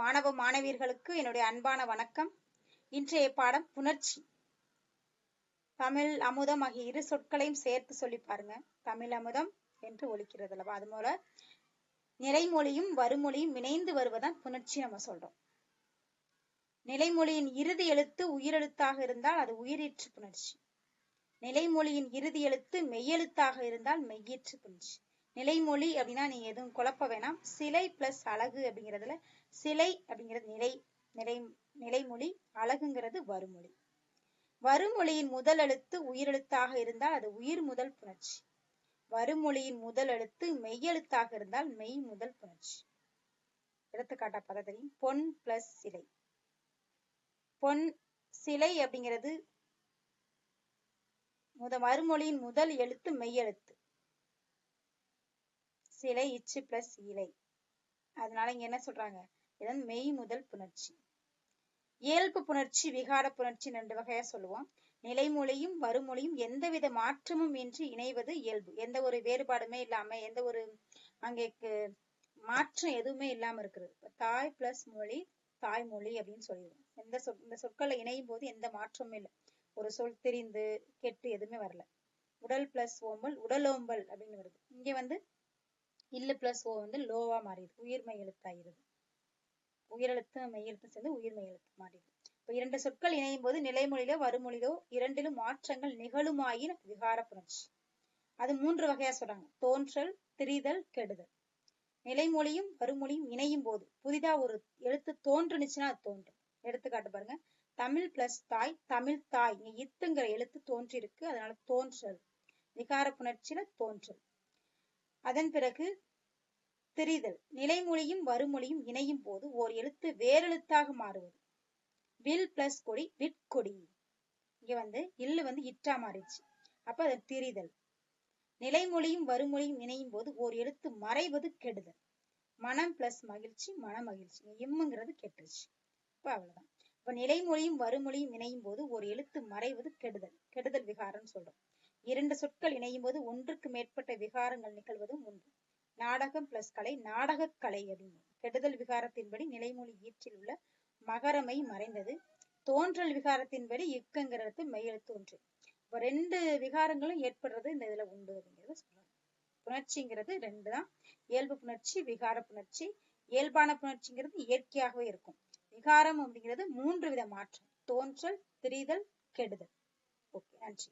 மாணவ மாணவியர்களுக்கு என்னுடைய அன்பான வணக்கம். இன்றைய பாடம் புணர்ச்சி. தமிழ் அமுதம் ஆகிய இரு சொற்களையும் சேர்த்து சொல்லி பாருங்க. தமிழ் அமுதம் என்று ஒலிக்கிறது அல்லவா? அது போல நிறைமொழியும் வறுமொழியும் இணைந்து வருவதான் புணர்ச்சி நம்ம சொல்றோம். நிலைமொழியின் இறுதி எழுத்து உயிரெழுத்தாக இருந்தால் அது உயிரீற்று புணர்ச்சி. நிலைமொழியின் இறுதி எழுத்து மெய்யெழுத்தாக இருந்தால் மெய்யீற்று புணர்ச்சி. நிலைமொழி அப்படின்னா நீங்க எதுவும் குழப்ப வேணாம். சிலை பிளஸ் அழகு அப்படிங்கிறதுல சிலை அப்படிங்கிறது நிலை நிலை நிலைமொழி அழகுங்கிறது வருமொழி வருமொழியின் முதல் எழுத்து உயிரெழுத்தாக இருந்தால் அது உயிர் முதல் புணர்ச்சி. வருமொழியின் முதல் எழுத்து மெய்யெழுத்தாக இருந்தால் மெய் முதல் புணர்ச்சி. எடுத்துக்காட்டா பார்த்தா தெரியும். பொன் பிளஸ் சிலை. பொன் சிலை அப்படிங்கிறது முத மறுமொழியின் முதல் எழுத்து மெய்யெழுத்து. சிலை இச்சு பிளஸ் இலை. அதனால இங்க என்ன சொல்றாங்க? இதன் மெய் முதல் புணர்ச்சி. இயல்பு புணர்ச்சி விகார புணர்ச்சி ரெண்டு வகையா சொல்லுவோம். நிலைமொழியும் வறுமொழியும் எந்தவித மாற்றமும் இன்றி இணைவது இயல்பு. எந்த ஒரு வேறுபாடுமே இல்லாம எந்த ஒரு அங்கே மாற்றம் எதுவுமே இல்லாம இருக்கிறது. தாய் பிளஸ் மொழி தாய்மொழி அப்படின்னு சொல்லிடுவோம். எந்த சொல் இந்த சொற்களை இணையும் போது எந்த மாற்றமும் இல்லை. ஒரு சொல் தெரிந்து கெட்டு எதுவுமே வரல. உடல் பிளஸ் ஓம்பல் உடலோம்பல் அப்படின்னு வருது. இங்க வந்து இல்லு பிளஸ் ஓ வந்து லோவா மாறிடுது. உயிர்மை எழுத்தாயிருது உயிரெழுத்து மெய்யெழுத்து சேர்ந்து உயிர்மை எழுத்து மாறிடுது. இப்ப இரண்டு சொற்கள் இணையும் போது நிலைமொழியிலோ வருமொழியிலோ இரண்டிலும் மாற்றங்கள் நிகழுமாயின் விகார புணர்ச்சி. அது மூன்று வகையா சொல்றாங்க. தோன்றல் திரிதல் கெடுதல். நிலைமொழியும் வருமொழியும் இணையும் போது புதிதா ஒரு எழுத்து தோன்றுனுச்சுன்னா அது தோன்றும். எடுத்துக்காட்டு பாருங்க. தமிழ் பிளஸ் தாய் தமிழ் தாய். இத்துங்கிற எழுத்து தோன்றிருக்கு அதனால தோன்றல். விகார புணர்ச்சியில தோன்றல். அதன் பிறகு திரிதல். நிலைமொழியும் வருமொழியும் இணையும் போது ஓர் எழுத்து வேறெழுத்தாக மாறுவது. வில் பிளஸ் கொடி விற்கொடி இங்க வந்து இல்லு வந்து இட்டா மாறிடுச்சு. அப்ப அது திரிதல். நிலைமொழியும் வருமொழியும் இணையும் போது ஓர் எழுத்து மறைவது கெடுதல். மனம் பிளஸ் மகிழ்ச்சி மன மகிழ்ச்சி. இம்முங்கிறது கெட்டுருச்சு. இப்ப அவ்வளவுதான். இப்ப நிலைமொழியும் வருமொழியும் இணையும் போது ஒரு எழுத்து மறைவது கெடுதல். கெடுதல் விகாரம் சொல்றோம். இரண்டு சொற்கள் இணையும் போது ஒன்றுக்கு மேற்பட்ட விகாரங்கள் நிகழ்வதும் உண்டு. நாடகம் பிளஸ் கலை நாடக கலை அப்படின்னு கெடுதல் விகாரத்தின்படி நிலைமொழி ஈற்றில் உள்ள மகரமை மறைந்தது. தோன்றல் விகாரத்தின்படி இக்கங்கிறது மெய்யெழுத்து ஒன்று. இப்போ ரெண்டு விகாரங்களும் ஏற்படுறது இந்த இதுல உண்டு அப்படிங்கறத சொல்லலாம் புணர்ச்சிங்கிறது ரெண்டு தான். இயல்பு புணர்ச்சி விகார புணர்ச்சி. இயல்பான புணர்ச்சிங்கிறது இயற்கையாகவே இருக்கும். விகாரம் அப்படிங்கிறது மூன்று வித மாற்றம். தோன்றல் திரிதல் கெடுதல். ஓகே நன்றி.